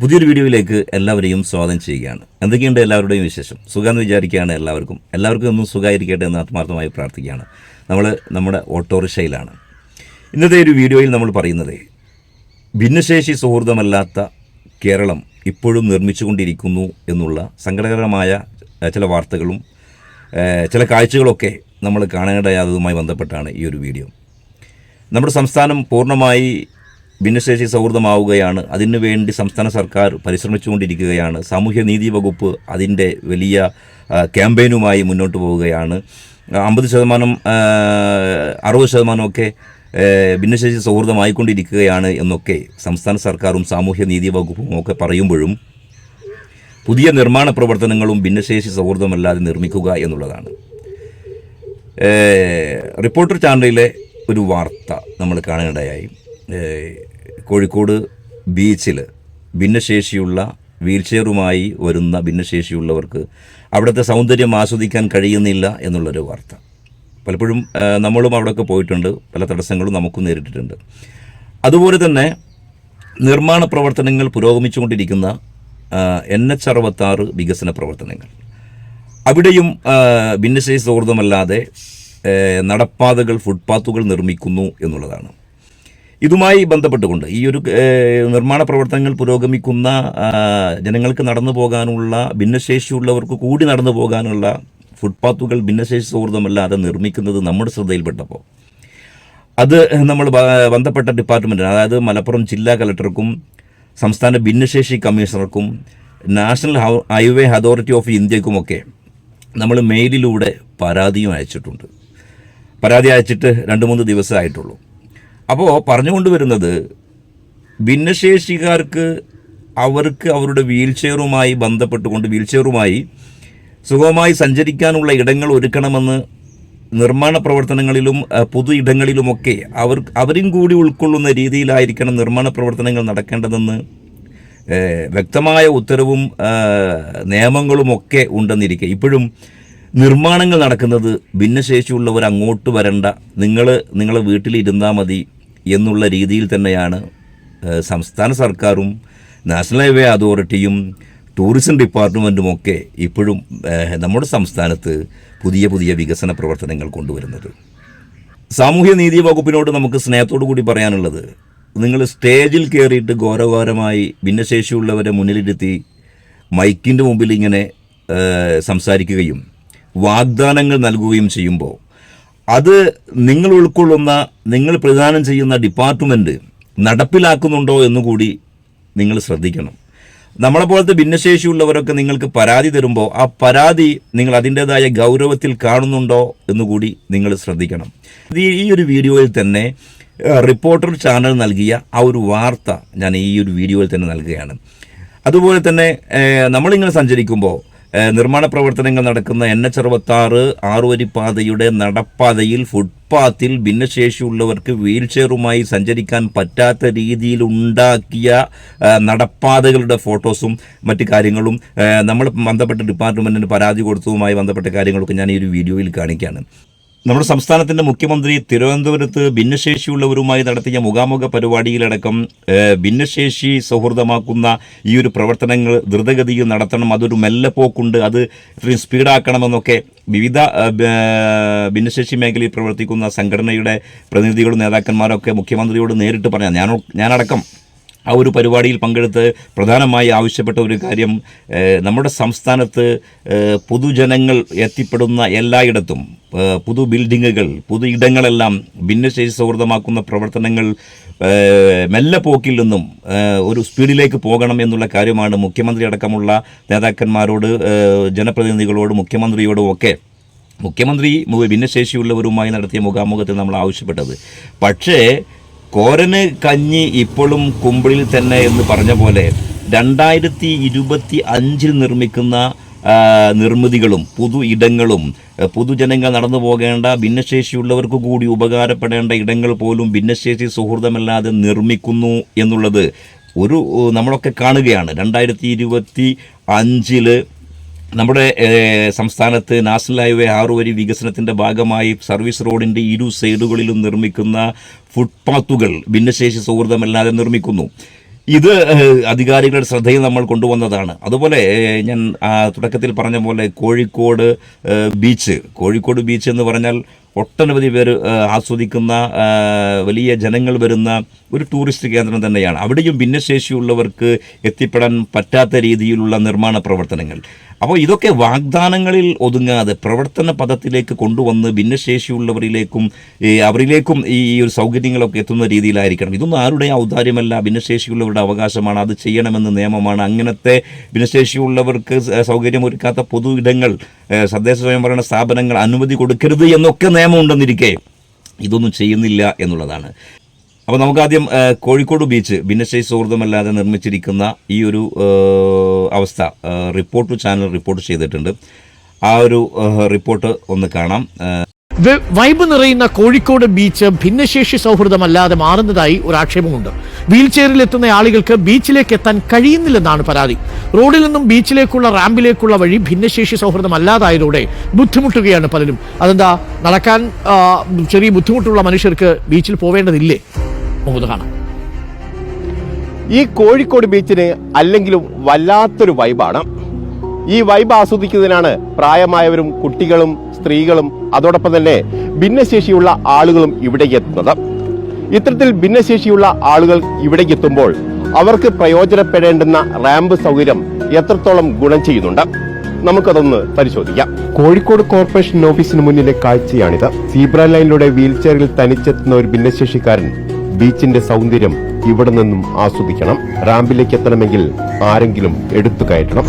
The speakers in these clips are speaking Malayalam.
പുതിയൊരു വീഡിയോയിലേക്ക് എല്ലാവരെയും സ്വാഗതം ചെയ്യുകയാണ്. എന്തൊക്കെയുണ്ട് എല്ലാവരുടെയും വിശേഷം? സുഖമെന്ന് വിചാരിക്കുകയാണ് എല്ലാവർക്കും. എല്ലാവർക്കും ഒന്നും സുഖമായിരിക്കട്ടെ എന്ന് ആത്മാർത്ഥമായി പ്രാർത്ഥിക്കുകയാണ്. നമ്മൾ നമ്മുടെ ഓട്ടോറിക്ഷയിലാണ്. ഇന്നത്തെ ഒരു വീഡിയോയിൽ നമ്മൾ പറയുന്നത് ഭിന്നശേഷി സൗഹൃദമല്ലാത്ത കേരളം ഇപ്പോഴും നിർമ്മിച്ചുകൊണ്ടിരിക്കുന്നു എന്നുള്ള സങ്കടകരമായ ചില വാർത്തകളും ചില കാഴ്ചകളൊക്കെ നമ്മൾ കാണേണ്ടതുമായി ബന്ധപ്പെട്ടാണ് ഈ ഒരു വീഡിയോ. നമ്മുടെ സംസ്ഥാനം പൂർണമായി ഭിന്നശേഷി സൗഹൃദമാവുകയാണ്. അതിനുവേണ്ടി സംസ്ഥാന സർക്കാർ പരിശ്രമിച്ചുകൊണ്ടിരിക്കുകയാണ്. സാമൂഹ്യനീതി വകുപ്പ് അതിന്റെ വലിയ ക്യാമ്പയിനുമായി മുന്നോട്ട് പോവുകയാണ്. അമ്പത് ശതമാനം അറുപത് ശതമാനമൊക്കെ ഭിന്നശേഷി സൗഹൃദമായിക്കൊണ്ടിരിക്കുകയാണ് എന്നൊക്കെ സംസ്ഥാന സർക്കാരും സാമൂഹ്യ നീതി വകുപ്പും ഒക്കെ പറയുമ്പോഴും പുതിയ നിർമ്മാണ പ്രവർത്തനങ്ങളും ഭിന്നശേഷി സൗഹൃദമല്ലാതെ നിർമ്മിക്കുക എന്നുള്ളതാണ്. റിപ്പോർട്ടർ ചാനലിലെ ഒരു വാർത്ത നമ്മൾ ഏഹ് കോഴിക്കോട് ബീച്ചിൽ ഭിന്നശേഷിയുള്ള വീൽചെയറുമായി വരുന്ന ഭിന്നശേഷിയുള്ളവർക്ക് അവിടുത്തെ സൗന്ദര്യം ആസ്വദിക്കാൻ കഴിയുന്നില്ല എന്നുള്ളൊരു വാർത്ത. പലപ്പോഴും നമ്മളും അവിടെയൊക്കെ പോയിട്ടുണ്ട്. പല തടസ്സങ്ങളും നമുക്കും നേരിട്ടിട്ടുണ്ട്. അതുപോലെ തന്നെ നിർമ്മാണ പ്രവർത്തനങ്ങൾ പുരോഗമിച്ചുകൊണ്ടിരിക്കുന്ന എൻ എച്ച് അറുപത്താറ് വികസന പ്രവർത്തനങ്ങൾ. അവിടെയും ഭിന്നശേഷി സൗഹൃദമല്ലാതെ നടപ്പാതകൾ ഫുട്പാത്തുകൾ നിർമ്മിക്കുന്നു എന്നുള്ളതാണ്. ഇതുമായി ബന്ധപ്പെട്ടുകൊണ്ട് ഈ ഒരു നിർമ്മാണ പ്രവർത്തനങ്ങൾ പുരോഗമിക്കുന്ന ജനങ്ങൾക്ക് നടന്നു പോകാനുള്ള ഭിന്നശേഷിയുള്ളവർക്ക് കൂടി നടന്നു പോകാനുള്ള ഫുട്പാത്തുകൾ ഭിന്നശേഷി സൗഹൃദമല്ലാതെ നിർമ്മിക്കുന്നത് നമ്മുടെ ശ്രദ്ധയിൽപ്പെട്ടപ്പോൾ. അത് നമ്മൾ ബന്ധപ്പെട്ട ഡിപ്പാർട്ട്മെന്റിന് അതായത് മലപ്പുറം ജില്ലാ കലക്ടർക്കും സംസ്ഥാന ഭിന്നശേഷി കമ്മീഷണർക്കും നാഷണൽ ഹൈവേ അതോറിറ്റി ഓഫ് ഇന്ത്യക്കുമൊക്കെ നമ്മൾ മെയിലിലൂടെ പരാതിയും അയച്ചിട്ടുണ്ട്. പരാതി അയച്ചിട്ട് രണ്ട് മൂന്ന് ദിവസമായിട്ടുള്ളൂ. അപ്പോൾ പറഞ്ഞുകൊണ്ട് വരുന്നത് ഭിന്നശേഷിക്കാർക്ക് അവർക്ക് അവരുടെ വീൽ ചെയറുമായി ബന്ധപ്പെട്ടുകൊണ്ട് വീൽ ചെയറുമായി സുഗമമായി സഞ്ചരിക്കാനുള്ള ഇടങ്ങൾ ഒരുക്കണമെന്ന് നിർമ്മാണ പ്രവർത്തനങ്ങളിലും പൊതു ഇടങ്ങളിലുമൊക്കെ അവർ അവരും കൂടി ഉൾക്കൊള്ളുന്ന രീതിയിലായിരിക്കണം നിർമ്മാണ പ്രവർത്തനങ്ങൾ നടക്കേണ്ടതെന്ന് വ്യക്തമായ ഉത്തരവും നിയമങ്ങളും നിയമങ്ങളുമൊക്കെ ഉണ്ടെന്നിരിക്കെ. ഇപ്പോഴും നിർമ്മാണങ്ങൾ നടക്കുന്നത് ഭിന്നശേഷിയുള്ളവർ അങ്ങോട്ട് വരണ്ട. നിങ്ങൾ നിങ്ങളെ വീട്ടിലിരുന്നാൽ മതി. എന്നുള്ള രീതിയിൽ തന്നെയാണ് സംസ്ഥാന സർക്കാരും നാഷണൽ ഹൈവേ അതോറിറ്റിയും ടൂറിസം ഡിപ്പാർട്ട്മെന്റും ഒക്കെ ഇപ്പോഴും നമ്മുടെ സംസ്ഥാനത്ത് പുതിയ പുതിയ വികസന പ്രവർത്തനങ്ങൾ കൊണ്ടുവരുന്നത്. സാമൂഹ്യ നീതി വകുപ്പിനോട് നമുക്ക് സ്നേഹത്തോടു കൂടി പറയാനുള്ളത് നിങ്ങൾ സ്റ്റേജിൽ കയറിയിട്ട് ഗൗരവകരമായി ഭിന്നശേഷിയുള്ളവരെ മുന്നിലിരുത്തി മൈക്കിന്റെ മുമ്പിൽ ഇങ്ങനെ സംസാരിക്കുകയും വാഗ്ദാനങ്ങൾ നൽകുകയും ചെയ്യുമ്പോൾ അത് നിങ്ങൾ ഉൾക്കൊള്ളുന്ന നിങ്ങൾ പ്രദാനം ചെയ്യുന്ന ഡിപ്പാർട്ട്മെന്റ് നടപ്പിലാക്കുന്നുണ്ടോ എന്നുകൂടി നിങ്ങൾ ശ്രദ്ധിക്കണം. നമ്മളെ പോലത്തെ ഭിന്നശേഷിയുള്ളവരൊക്കെ നിങ്ങൾക്ക് പരാതി തരുമ്പോൾ ആ പരാതി നിങ്ങൾ അതിന്റെതായ ഗൗരവത്തിൽ കാണുന്നുണ്ടോ എന്നുകൂടി നിങ്ങൾ ശ്രദ്ധിക്കണം. ഈ ഒരു വീഡിയോയിൽ തന്നെ റിപ്പോർട്ടർ ചാനൽ നൽകിയ ആ ഒരു വാർത്ത ഞാൻ ഈ ഒരു വീഡിയോയിൽ തന്നെ നൽകുകയാണ്. അതുപോലെ തന്നെ നമ്മളിങ്ങനെ സഞ്ചരിക്കുമ്പോൾ നിർമ്മാണ പ്രവർത്തനങ്ങൾ നടക്കുന്ന എൻ എച്ച് അറുപത്താറ് ആറുവരിപ്പാതയുടെ നടപ്പാതയിൽ ഫുട്പാത്തിൽ ഭിന്നശേഷിയുള്ളവർക്ക് വീൽ ചെയറുമായി സഞ്ചരിക്കാൻ പറ്റാത്ത രീതിയിൽ ഉണ്ടാക്കിയ നടപ്പാതകളുടെ ഫോട്ടോസും മറ്റു കാര്യങ്ങളും നമ്മൾ ബന്ധപ്പെട്ട ഡിപ്പാർട്ട്മെന്റിന് പരാതി കൊടുത്തതുമായി ബന്ധപ്പെട്ട കാര്യങ്ങളൊക്കെ ഞാൻ ഈ ഒരു വീഡിയോയിൽ കാണിക്കുകയാണ്. നമ്മുടെ സംസ്ഥാനത്തിന്റെ മുഖ്യമന്ത്രി തിരുവനന്തപുരത്ത് ഭിന്നശേഷിയുള്ളവരുമായി നടത്തിയ മുഖാമുഖ പരിപാടിയിലടക്കം ഭിന്നശേഷി സൗഹൃദമാക്കുന്ന ഈ ഒരു പ്രവർത്തനങ്ങൾ ദ്രുതഗതിയിൽ നടത്തണം. അതൊരു മെല്ലെ പോക്കുണ്ട്. അത് ഇത്രയും സ്പീഡാക്കണമെന്നൊക്കെ വിവിധ ഭിന്നശേഷി മേഖലയിൽ പ്രവർത്തിക്കുന്ന സംഘടനയുടെ പ്രതിനിധികളും നേതാക്കന്മാരൊക്കെ മുഖ്യമന്ത്രിയോട് നേരിട്ട് പറയാം ഞാൻ ഞാനടക്കം ആ ഒരു പരിപാടിയിൽ പങ്കെടുത്ത് പ്രധാനമായി ആവശ്യപ്പെട്ട ഒരു കാര്യം നമ്മുടെ സംസ്ഥാനത്ത് പൊതുജനങ്ങൾ എത്തിപ്പെടുന്ന എല്ലായിടത്തും പുതു ബിൽഡിങ്ങുകൾ പുതു ഇടങ്ങളെല്ലാം ഭിന്നശേഷി സൗഹൃദമാക്കുന്ന പ്രവർത്തനങ്ങൾ മെല്ലെ പോക്കിൽ നിന്നും ഒരു സ്പീഡിലേക്ക് പോകണം എന്നുള്ള കാര്യമാണ് മുഖ്യമന്ത്രി അടക്കമുള്ള നേതാക്കന്മാരോട് ജനപ്രതിനിധികളോട് മുഖ്യമന്ത്രിയോടും ഒക്കെ മുഖ്യമന്ത്രി ഭിന്നശേഷിയുള്ളവരുമായി നടത്തിയ മുഖാമുഖത്തിൽ നമ്മൾ ആവശ്യപ്പെട്ടത്. പക്ഷേ കോരന് കഞ്ഞി ഇപ്പോഴും കുമ്പിളിൽ തന്നെ എന്ന് പറഞ്ഞ പോലെ രണ്ടായിരത്തി ഇരുപത്തി അഞ്ചിൽ നിർമ്മിക്കുന്ന നിർമ്മിതികളും പുതു ഇടങ്ങളും പൊതുജനങ്ങൾ നടന്നു പോകേണ്ട ഭിന്നശേഷിയുള്ളവർക്ക് കൂടി ഉപകാരപ്പെടേണ്ട ഇടങ്ങൾ പോലും ഭിന്നശേഷി സുഹൃതമല്ലാതെ നിർമ്മിക്കുന്നു എന്നുള്ളത് ഒരു നമ്മളൊക്കെ കാണുകയാണ്. രണ്ടായിരത്തി ഇരുപത്തി അഞ്ചിൽ നമ്മുടെ സംസ്ഥാനത്ത് നാഷണൽ ഹൈവേ ആറുവരി വികസനത്തിന്റെ ഭാഗമായി സർവീസ് റോഡിന്റെ ഇരു സൈഡുകളിലും നിർമ്മിക്കുന്ന ഫുട്പാത്തുകൾ ഭിന്നശേഷി സൗഹൃദമല്ലാതെ നിർമ്മിക്കുന്നു. ഇത് അധികാരികളുടെ ശ്രദ്ധയിൽ നമ്മൾ കൊണ്ടുവന്നതാണ്. അതുപോലെ ഞാൻ തുടക്കത്തിൽ പറഞ്ഞ പോലെ കോഴിക്കോട് ബീച്ച്. കോഴിക്കോട് ബീച്ച് എന്ന് പറഞ്ഞാൽ ഒട്ടനവധി പേര് ആസ്വദിക്കുന്ന വലിയ ജനങ്ങൾ വരുന്ന ഒരു ടൂറിസ്റ്റ് കേന്ദ്രം തന്നെയാണ്. അവിടെയും ഭിന്നശേഷിയുള്ളവർക്ക് എത്തിപ്പെടാൻ പറ്റാത്ത രീതിയിലുള്ള നിർമ്മാണ പ്രവർത്തനങ്ങൾ. അപ്പോൾ ഇതൊക്കെ വാഗ്ദാനങ്ങളിൽ ഒതുങ്ങാതെ പ്രവർത്തന പദത്തിലേക്ക് കൊണ്ടുവന്ന് ഭിന്നശേഷിയുള്ളവരിലേക്കും അവരിലേക്കും ഈ ഒരു സൗകര്യങ്ങളൊക്കെ എത്തുന്ന രീതിയിലായിരിക്കണം. ഇതൊന്നും ആരുടെ ഔദാര്യമല്ല. ഭിന്നശേഷിയുള്ളവരുടെ അവകാശമാണ്. അത് ചെയ്യണമെന്ന് നിയമമാണ്. അങ്ങനത്തെ ഭിന്നശേഷിയുള്ളവർക്ക് സൗകര്യമൊരുക്കാത്ത പൊതു ഇടങ്ങൾ തദ്ദേശ സ്വയംഭരണ സ്ഥാപനങ്ങൾ അനുമതി കൊടുക്കരുത് എന്നൊക്കെ നിയമമുണ്ടെന്നിരിക്കെ ഇതൊന്നും ചെയ്യുന്നില്ല എന്നുള്ളതാണ്. അപ്പോൾ നമുക്കാദ്യം കോഴിക്കോട് ബീച്ച് ഭിന്നശേഷി സൗഹൃദമല്ലാതെ നിർമ്മിച്ചിരിക്കുന്ന ഈ ഒരു അവസ്ഥ റിപ്പോർട്ട് ചാനൽ റിപ്പോർട്ട് ചെയ്തിട്ടുണ്ട്. ആ ഒരു റിപ്പോർട്ട് ഒന്ന് കാണാം. വൈബ് നിറയുന്ന കോഴിക്കോട് ബീച്ച് ഭിന്നശേഷി സൗഹൃദമല്ലാതെ മാറുന്നതായി ഒരു ആക്ഷേപമുണ്ട് വീൽ ചെയറിൽ എത്തുന്ന ആളുകൾക്ക് ബീച്ചിലേക്ക് എത്താൻ കഴിയുന്നില്ലെന്നാണ് പരാതി. റോഡിൽ നിന്നും ബീച്ചിലേക്കുള്ള റാമ്പിലേക്കുള്ള വഴി ഭിന്നശേഷി സൗഹൃദമല്ലാതായതോടെ ബുദ്ധിമുട്ടുകയാണ് പലരും. അതെന്താ നടക്കാൻ ചെറിയ ബുദ്ധിമുട്ടുള്ള മനുഷ്യർക്ക് ബീച്ചിൽ പോവേണ്ടതില്ലേ? മുഹമ്മദ് കാണാം ഈ കോഴിക്കോട് ബീച്ചിന് അല്ലെങ്കിലും വല്ലാത്തൊരു വൈബാണ്. ഈ വൈബ് ആസ്വദിക്കുന്നതിനാണ് പ്രായമായവരും കുട്ടികളും സ്ത്രീകളും അതോടൊപ്പം തന്നെ ഭിന്നശേഷിയുള്ള ആളുകളും ഇവിടേക്ക് എത്തുന്നത്. ഇത്തരത്തിൽ ഭിന്നശേഷിയുള്ള ആളുകൾ ഇവിടേക്ക് എത്തുമ്പോൾ അവർക്ക് പ്രയോജനപ്പെടേണ്ടുന്ന റാമ്പ് സൗകര്യം എത്രത്തോളം ഗുണം ചെയ്യുന്നുണ്ട്? നമുക്കതൊന്ന് പരിശോധിക്കാം. കോഴിക്കോട് കോർപ്പറേഷൻ ഓഫീസിന് മുന്നിലെ കാഴ്ചയാണിത്. സീബ്ര ലൈനിലൂടെ വീൽ ചെയറിൽ തനിച്ചെത്തുന്ന ഒരു ഭിന്നശേഷിക്കാരൻ ബീച്ചിന്റെ സൗന്ദര്യം ഇവിടെ നിന്നും ആസ്വദിക്കണം. റാമ്പിലേക്ക് എത്തണമെങ്കിൽ ആരെങ്കിലും എടുത്തു കയറ്റണം.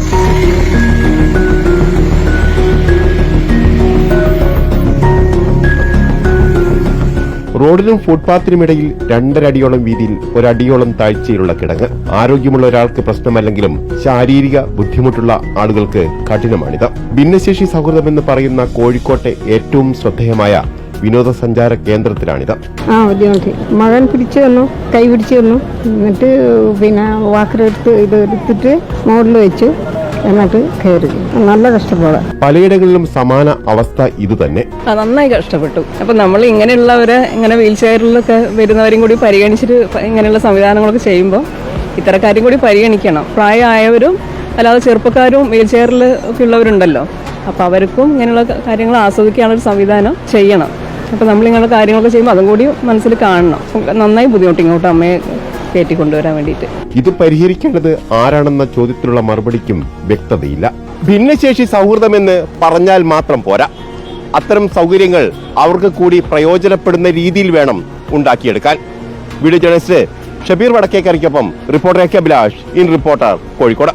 റോഡിനും ഫുട്പാത്തിനുമിടയിൽ രണ്ടരടിയോളം വീതിയിൽ ഒരടിയോളം താഴ്ചയിലുള്ള കിടങ്ങ്. ആരോഗ്യമുള്ള ഒരാൾക്ക് പ്രശ്നമല്ലെങ്കിലും ശാരീരിക ബുദ്ധിമുട്ടുള്ള ആളുകൾക്ക് കഠിനമാണിത്. ഭിന്നശേഷി സൗഹൃദമെന്ന് പറയുന്ന കോഴിക്കോട്ടെ ഏറ്റവും ശ്രദ്ധേയമായ വിനോദസഞ്ചാര കേന്ദ്രത്തിലാണിത്. ആ ബുദ്ധിമുട്ടി. മകൻ പിടിച്ചു തന്നു കൈ പിടിച്ചു തന്നു എന്നിട്ട് പിന്നെ വാക്കർ എടുത്ത് ഇത് എടുത്തിട്ട് മോഡൽ വെച്ചു. എന്നിട്ട് കയറി. നല്ല കഷ്ടപ്പാട്. പലയിടങ്ങളിലും സമാന അവസ്ഥ ഇത് തന്നെ. നന്നായി കഷ്ടപ്പെട്ടു. അപ്പൊ നമ്മൾ ഇങ്ങനെയുള്ളവരെ ഇങ്ങനെ വീൽ ചെയറിലൊക്കെ വരുന്നവരും കൂടി പരിഗണിച്ചിട്ട് ഇങ്ങനെയുള്ള സംവിധാനങ്ങളൊക്കെ ചെയ്യുമ്പോൾ ഇത്തരക്കാരും കൂടി പരിഗണിക്കണം. പ്രായമായവരും അല്ലാതെ ചെറുപ്പക്കാരും വീൽ ചെയറിൽ ഒക്കെ ഉള്ളവരുണ്ടല്ലോ. അപ്പൊ അവർക്കും ഇങ്ങനെയുള്ള കാര്യങ്ങൾ ആസ്വദിക്കാനുള്ള സംവിധാനം ചെയ്യണം. അപ്പൊ നമ്മളിങ്ങനെ കാര്യങ്ങളൊക്കെ ചെയ്യുമ്പോൾ അതും കൂടി മനസ്സിൽ കാണണം. നന്നായി ബുദ്ധിമുട്ട് ഇങ്ങോട്ട് അമ്മയെ കയറ്റി കൊണ്ടുവരാൻ വേണ്ടിയിട്ട്. ഇത് പരിഹരിക്കേണ്ടത് ആരാണെന്ന ചോദ്യത്തിലുള്ള മറുപടിക്കും വ്യക്തതയില്ല. ഭിന്നശേഷി സൗഹൃദമെന്ന് പറഞ്ഞാൽ മാത്രം പോരാ. അത്തരം സൗകര്യങ്ങൾ അവർക്ക് കൂടി പ്രയോജനപ്പെടുന്ന രീതിയിൽ വേണം ഉണ്ടാക്കിയെടുക്കാൻ. Video journalist Shabeer വടക്കേക്കരയ്ക്കൊപ്പം reporter A K Abhilash in reporter Kozhikode.